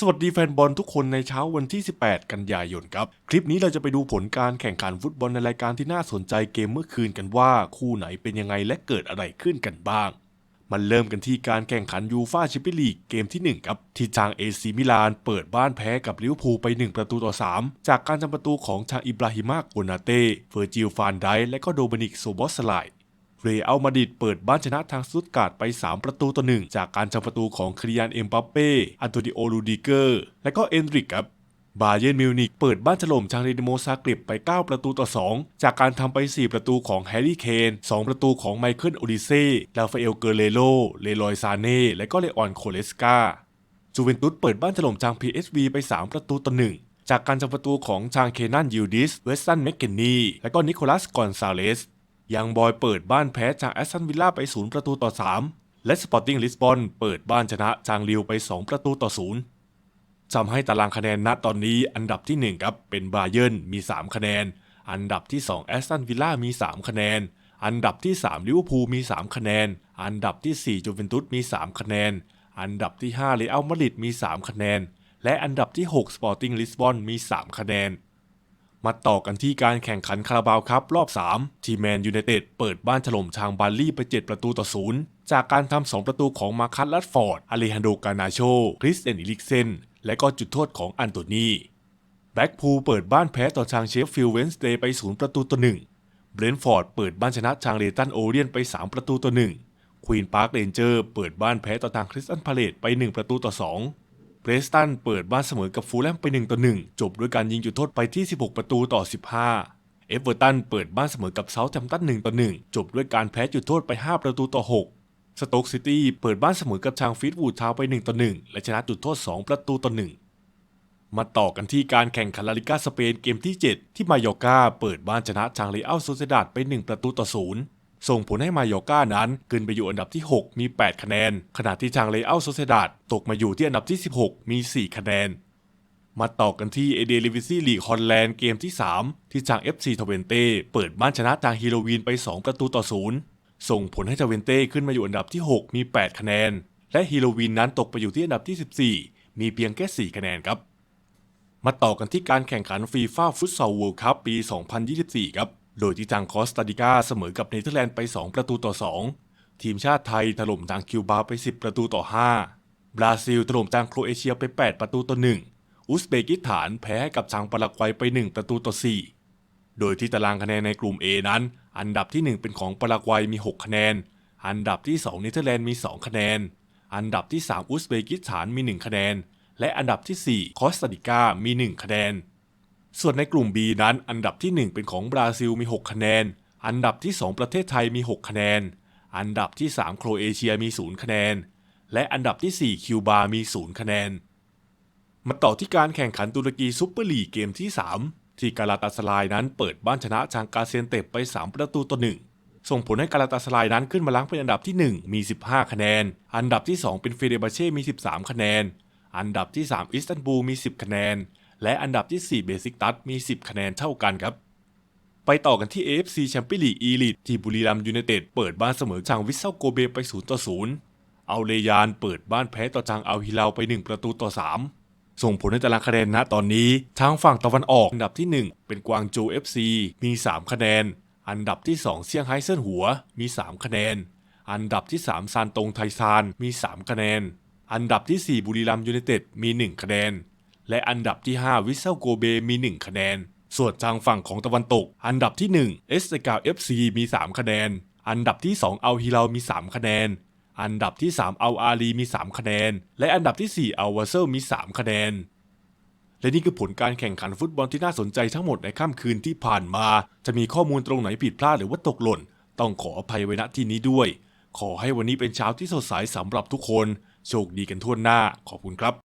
สวัสดีแฟนบอลทุกคนในเช้าวันที่ 18 กันยายนครับ คลิปนี้เราจะไปดูผลการแข่งขันฟุตบอลในรายการที่น่าสนใจเกมเมื่อคืนกันว่าคู่ไหนเป็นยังไงและเกิดอะไรขึ้นกันบ้าง มันเริ่มกันที่การแข่งขันยูฟาแชมเปี้ยนลีกเกมที่ 1 ครับ ที่ทางเอซีมิลานเปิดบ้านแพ้กับลิเวอร์พูลไป 1 ประตูต่อ 3 จากการทำประตูของทางอิบราฮิมาโกนาเต้เฟอร์จิลฟานไดและก็โดมินิกโซบอสไล เรอัลมาดริดเปิดบ้านชนะทางสตุตการ์ดไป 3 ประตูต่อหนึ่งจากการทำประตูของคริยานเอ็มบัปเป้ อันโตนิโอลูดิเกอร์ และก็เอนริกครับบาเยิร์นมิวนิกเปิดบ้านถล่มทางเรดิโมซากร็บไป 9 ประตูต่อ 2 จากการทำไป 4 ประตูของแฮร์รี่เคน 2 ประตูของไมเคิลโอดิเซ่ลาฟาเอลเกเรโล เลลอยซาเน่ และก็เลออนโคเลสกาจูเวนตุสเปิดบ้านถล่มทาง PSV ไป 3 ประตูต่อหนึ่งจากการทำประตูของทางเคนันยูดิส เวสตันแมคเกนนีและก็นิโคลัสกอนซาเลส ยังบอยเปิดบ้านแพ้จากแอสตันวิลล่าไป 0 ประตูต่อ 3 และสปอร์ติ้งลิสบอนเปิดบ้านชนะจางลิวไป 2 ประตูต่อ 0ทำให้ตารางคะแนนณตอนนี้อันดับที่ 1 ครับ เป็นบาเยิร์นมี 3 คะแนน อันดับที่ 2 แอสตันวิลล่ามี 3 คะแนน อันดับที่ 3 ลิเวอร์พูลมี 3 คะแนน อันดับที่ 4 จูเวนตุสมี 3 คะแนน อันดับที่5เรอัลมาดริดมี 3 คะแนน และอันดับที่ 6 สปอร์ติ้งลิสบอนมี 3 คะแนน มาต่อกันที่การแข่งขันคาราบาวครับรอบ 3 ทีแมนยูไนเต็ดเปิดบ้านถล่มทางบาร์ลี่ไป 7 ประตูต่อศูนย์จากการทำ 2 ประตูของมาคัสลัดฟอร์ดอเลฮันโดกานาโช คริสเตนอิลิกเซน และก็จุดโทษของอันโตนีแบล็กพูลเปิดบ้านแพ้ต่อทางเชฟฟิลด์เวนสเดย์ไป 0 ประตูต่อ1เบรนท์ฟอร์ดเปิดบ้านชนะทางเลตันโอเรียนไป 3 ประตูต่อ1ควีนพาร์คเรนเจอร์เปิดบ้านแพ้ต่อทางคริสตันพาเลตไป 1 ประตูต่อ2 เบรสตันเปิดบ้านเสมอกับฟูลแลมไป 1 ต่อ 1 จบด้วยการยิงจุดโทษไปที่ 16 ประตูต่อ 15 เอเวอร์ตันเปิดบ้านเสมอกับเซาท์แฮมป์ตัน1ต่อ 1 จบด้วยการแพ้จุดโทษไป 5 ประตูต่อ 6 สโต๊กซิตี้เปิดบ้านเสมอกับทางฟีดวูดทาวน์ไป 1 ต่อ 1 และชนะจุดโทษ 2 ประตูต่อ 1มาต่อกันที่การแข่งขันลาลิกาสเปนเกมที่ 7 ที่มายอร์กาเปิดบ้านชนะทางเรอัลโซเซดาดไป 1 ประตูต่อ0 ส่งผลให้มายอร์กานั้นขึ้นไปอยู่อันดับที่ 6 มี 8 คะแนน ขณะที่ทางเรอัลโซเซดาดตกมาอยู่ที่อันดับที่ 16 มี 4 คะแนน มาต่อกันที่เอเดลิวิซี่ลีกฮอลแลนด์เกมที่ 3 ที่ทาง FC ทเวนเต้เปิดบ้านชนะทางฮีโรวีนไป 2 ประตูต่อ0ส่งผลให้ทเวนเต้ขึ้นมาอยู่อันดับที่ 6 มี 8 คะแนน และฮีโรวีนนั้นตกไปอยู่ที่อันดับที่ 14 มีเพียงแค่ 4 คะแนนครับมาต่อกันที่การแข่งขันฟีฟ่าฟุตซอลเวิลด์คัพปี 2024 ครับ โดยที่ทางคอสตาริกาเสมอกับเนเธอร์แลนด์ไป 2 ประตูต่อ 2 ทีมชาติไทยถล่มทางคิวบาไป 10 ประตูต่อ 5 บราซิลถล่มทางโครเอเชียไป 8 ประตูต่อ 1 อุซเบกิสถานแพ้ให้กับทางปารากวัยไป 1 ประตูต่อ 4 โดยที่ตารางคะแนนในกลุ่ม A นั้น อันดับที่ 1 เป็นของปารากวัยมี 6 คะแนน อันดับที่ 2 เนเธอร์แลนด์มี 2 คะแนน อันดับที่ 3 อุซเบกิสถานมี 1 คะแนน และอันดับที่ 4 คอสตาริกามี 1 คะแนน ส่วนในกลุ่ม B นั้น อันดับที่ 1 เป็นของบราซิลมี 6 คะแนน อันดับที่ 2 ประเทศไทยมี 6 คะแนน อันดับที่ 3 โครเอเชียมี 0 คะแนน และอันดับที่ 4 คิวบา มี 0 คะแนน มาต่อที่การแข่งขันตุรกีซุปเปอร์ลีกเกมที่ 3 ที่กาลาตาสลายนั้นเปิดบ้านชนะทางกาเซียนเตปไป 3 ประตูต่อ 1 ส่งผลให้กาลาตาสลายนั้นขึ้นมาล้างเป็นอันดับที่ 1 มี 15 คะแนน อันดับที่ 2 เป็นเฟเดบาเช่มี 13 คะแนน อันดับที่ 3 อิสตันบูลมี 10 คะแนน และอันดับที่4เบซิกตัสมี 10 คะแนนเท่ากันครับ ไปต่อกันที่ AFC แชมเปี้ยนลีกอีลิทที่บุรีรัมย์ยูไนเต็ดเปิดบ้านเสมอทางวิสเซลโกเบไป 0 ต่อ 0 เอาเลยานเปิดบ้านแพ้ต่อทางเอัลฮิลาไป 1 ประตูต่อ 3 ส่งผลให้ตารางคะแนนณตอนนี้ทางฝั่งตะวันออกอันดับที่ 1 เป็นกวางโจ FC มี 3 คะแนน อันดับที่ 2 เซี่ยงไฮ้เซินหัวมี 3 คะแนน อันดับที่ 3 ซานตงไทซานมี 3 คะแนน อันดับที่ 4 บุรีรัมย์ยูไนเต็ดมี 1 คะแนน และอันดับที่ 5 วิเซลโกเบมี 1 คะแนน ส่วนทางฝั่งของตะวันตก อันดับที่ 1 เอสเกา FC มี 3 คะแนน อันดับที่2อัลฮิลามี 3 คะแนน อันดับที่3อัลอาลีมี 3 คะแนน และอันดับที่4อัลวาเซลมี 3 คะแนนและนี่คือผลการแข่งขันฟุตบอลที่น่าสนใจทั้งหมดในค่ำคืนที่ผ่านมา จะมีข้อมูลตรงไหนผิดพลาดหรือว่าตกหล่น ต้องขออภัยไว้ณที่นี้ด้วย ขอให้วันนี้เป็นเช้าที่สดใสสำหรับทุกคน โชคดีกันทั่วหน้า ขอบคุณครับ